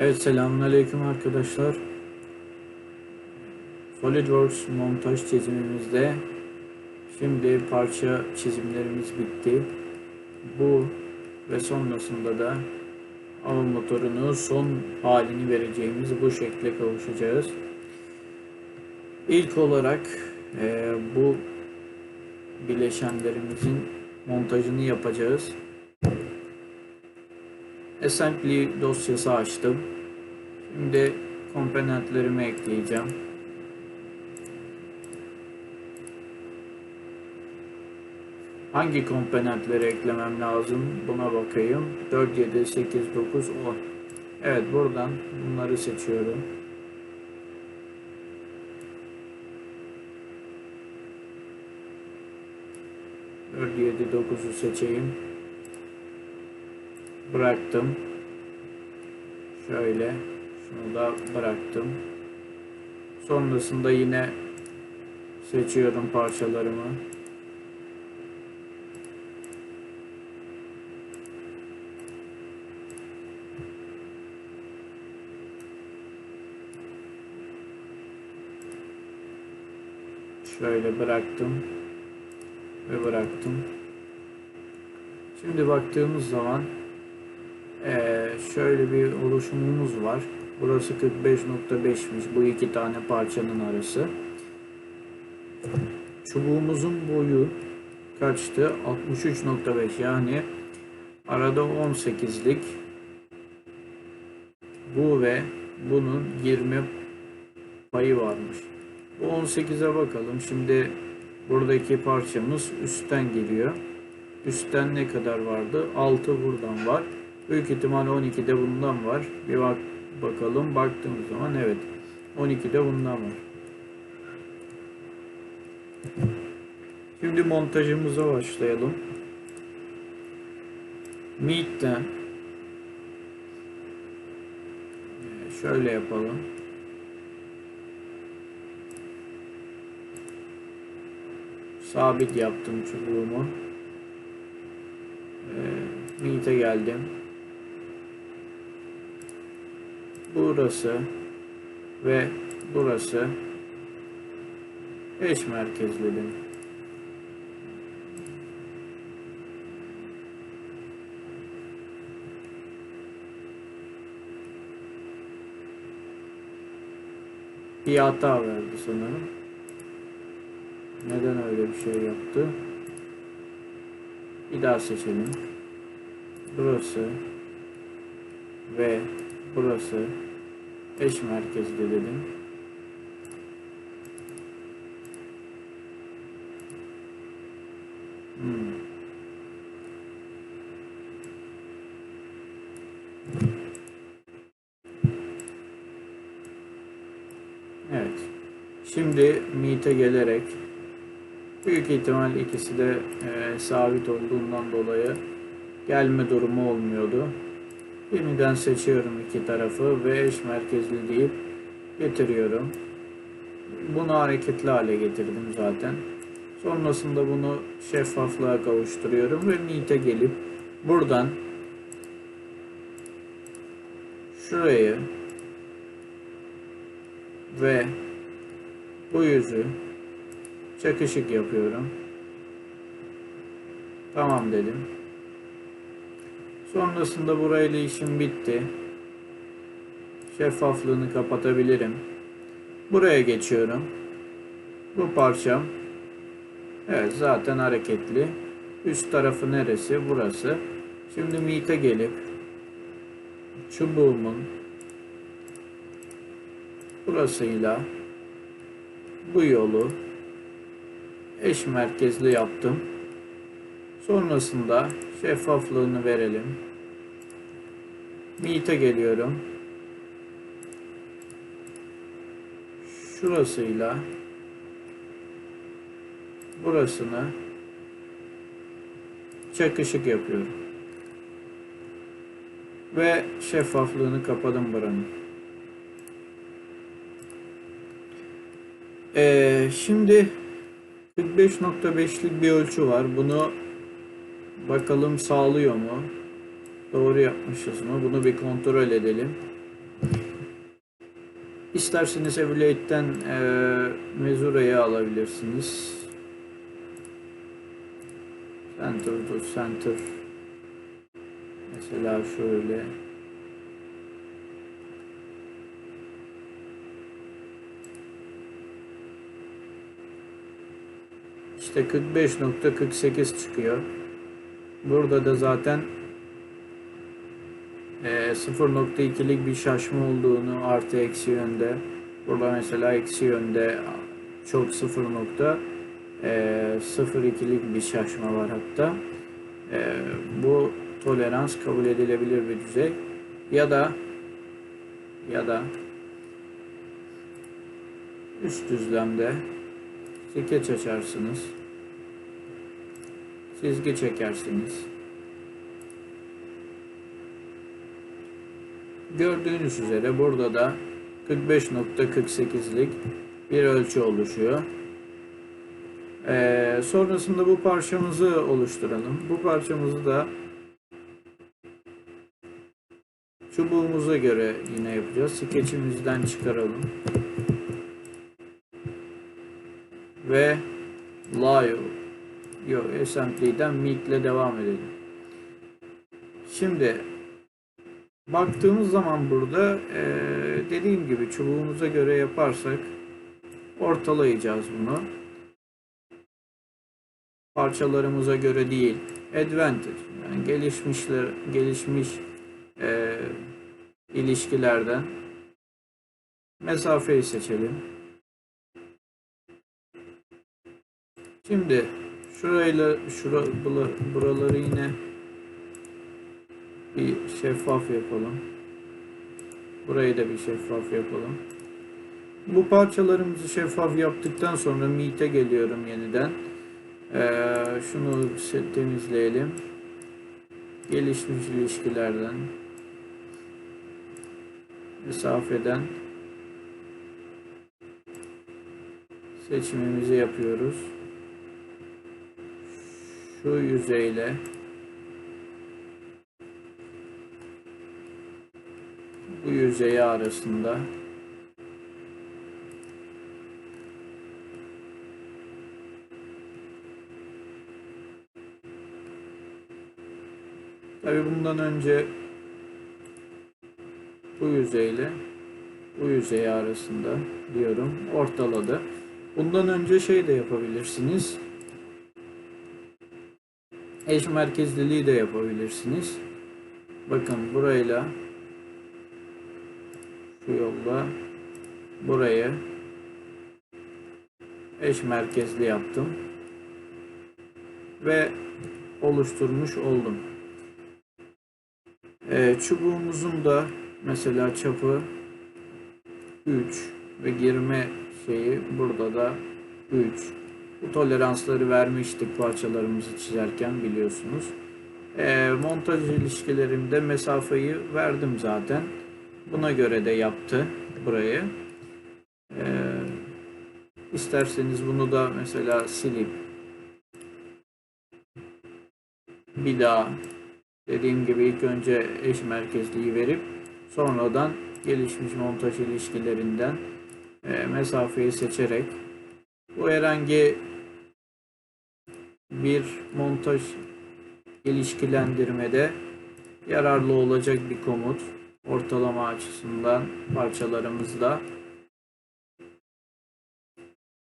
Evet selamünaleyküm arkadaşlar. SolidWorks montaj çizimimizde şimdi parça çizimlerimiz bitti. Bu ve sonrasında da hava motorunu son halini vereceğimiz bu şekle kavuşacağız. İlk olarak eee, bu bileşenlerimizin montajını yapacağız. Assembly dosyası açtım. Şimdi komponentlerimi ekleyeceğim. Hangi komponentleri eklemem lazım? Buna bakayım. 4, 7, 8, 9, 10. Evet buradan bunları seçiyorum. Dört, yedi, dokuzu seçeyim. Bıraktım. Şöyle. Şunu da bıraktım. Sonrasında yine seçiyorum parçalarımı. Şöyle bıraktım ve bıraktım. Şimdi baktığımız zaman şöyle bir oluşumumuz var. Burası 45.5'miş bu iki tane parçanın arası. Çubuğumuzun boyu kaçtı? 63.5 yani arada 18'lik bu ve bunun 20 payı varmış. Bu 18'e bakalım. Şimdi buradaki parçamız üstten geliyor. Üstten ne kadar vardı? 6 buradan var. Büyük ihtimal 12'de bundan var. Bir bak bakalım. Baktığımız zaman evet. 12'de bundan var. Şimdi montajımıza başlayalım. Meet'ten şöyle yapalım. Sabit yaptım çubuğumu. Ee, Meet'e geldim. Burası ve burası eş merkezledim. Bir hata verdi sanırım. Neden öyle bir şey yaptı? Bir daha seçelim. Burası ve burası eş merkezli dedim. Hmm. Evet. Şimdi Meet'e gelerek büyük ihtimal ikisi de e, sabit olduğundan dolayı gelme durumu olmuyordu. Yeniden seçiyorum iki tarafı ve eş merkezli deyip getiriyorum. Bunu hareketli hale getirdim zaten. Sonrasında bunu şeffaflığa kavuşturuyorum ve Meet'e gelip buradan şurayı ve bu yüzü çakışık yapıyorum. Tamam dedim. Sonrasında burayla işim bitti. Şeffaflığını kapatabilirim. Buraya geçiyorum. Bu parçam evet zaten hareketli. Üst tarafı neresi? Burası. Şimdi Meet'e gelip çubuğumun burasıyla bu yolu eş merkezli yaptım. Sonrasında şeffaflığını verelim. Meet'e geliyorum. Şurasıyla burasını çakışık yapıyorum. Ve şeffaflığını kapadım buranın. Ee, şimdi 45.5'lik bir ölçü var. Bunu bakalım sağlıyor mu? Doğru yapmışız mı? Bunu bir kontrol edelim. İsterseniz Evaluate'den e, Mezura'yı alabilirsiniz. Center to center. Mesela şöyle. İşte 45.48 çıkıyor. Burada da zaten 0.2'lik bir şaşma olduğunu artı eksi yönde. Burada mesela eksi yönde çok 0. E, 0.2'lik bir şaşma var hatta. E, bu tolerans kabul edilebilir bir düzey. Ya da ya da üst düzlemde skeç açarsınız. Çizgi çekersiniz. Gördüğünüz üzere burada da 45.48'lik bir ölçü oluşuyor. Ee, sonrasında bu parçamızı oluşturalım. Bu parçamızı da çubuğumuza göre yine yapacağız. Skeçimizden çıkaralım. Ve Lio Yok Assembly'den Meet ile devam edelim. Şimdi baktığımız zaman burada eee, dediğim gibi çubuğumuza göre yaparsak ortalayacağız bunu. Parçalarımıza göre değil. Advantage yani gelişmişler gelişmiş eee, ilişkilerden mesafeyi seçelim. Şimdi şurayla şura, buraları yine bir şeffaf yapalım. Burayı da bir şeffaf yapalım. Bu parçalarımızı şeffaf yaptıktan sonra Meet'e geliyorum yeniden. Ee, şunu temizleyelim. Gelişmiş ilişkilerden mesafeden seçimimizi yapıyoruz. Şu yüzeyle bu yüzeyi arasında Tabii bundan önce bu yüzeyle bu yüzey arasında diyorum ortaladı. Bundan önce şey de yapabilirsiniz. Eş merkezliliği de yapabilirsiniz. Bakın burayla şu yolla burayı eş merkezli yaptım ve oluşturmuş oldum. Ee, çubuğumuzun da mesela çapı 3 ve girme şeyi burada da 3. Bu toleransları vermiştik parçalarımızı çizerken biliyorsunuz. Ee, montaj ilişkilerimde mesafeyi verdim zaten. Buna göre de yaptı burayı. Ee, isterseniz bunu da mesela silip bir daha dediğim gibi ilk önce eş merkezliği verip sonradan gelişmiş montaj ilişkilerinden e, mesafeyi seçerek bu herhangi bir montaj ilişkilendirmede yararlı olacak bir komut ortalama açısından parçalarımızda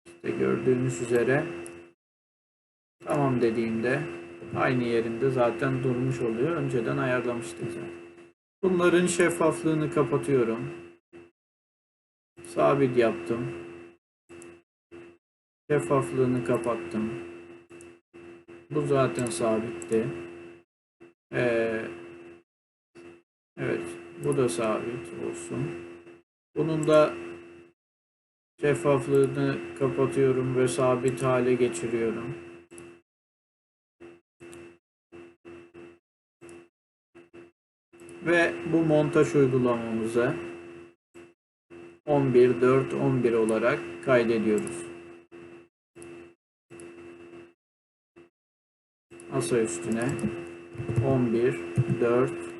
işte gördüğünüz üzere tamam dediğimde aynı yerinde zaten durmuş oluyor. Önceden ayarlamıştık zaten. Bunların şeffaflığını kapatıyorum. Sabit yaptım. Şeffaflığını kapattım. Bu zaten sabitti. Ee, evet, bu da sabit olsun. Bunun da şeffaflığını kapatıyorum ve sabit hale geçiriyorum. Ve bu montaj uygulamamızı 11 4 11 olarak kaydediyoruz. Masa üstüne 11 4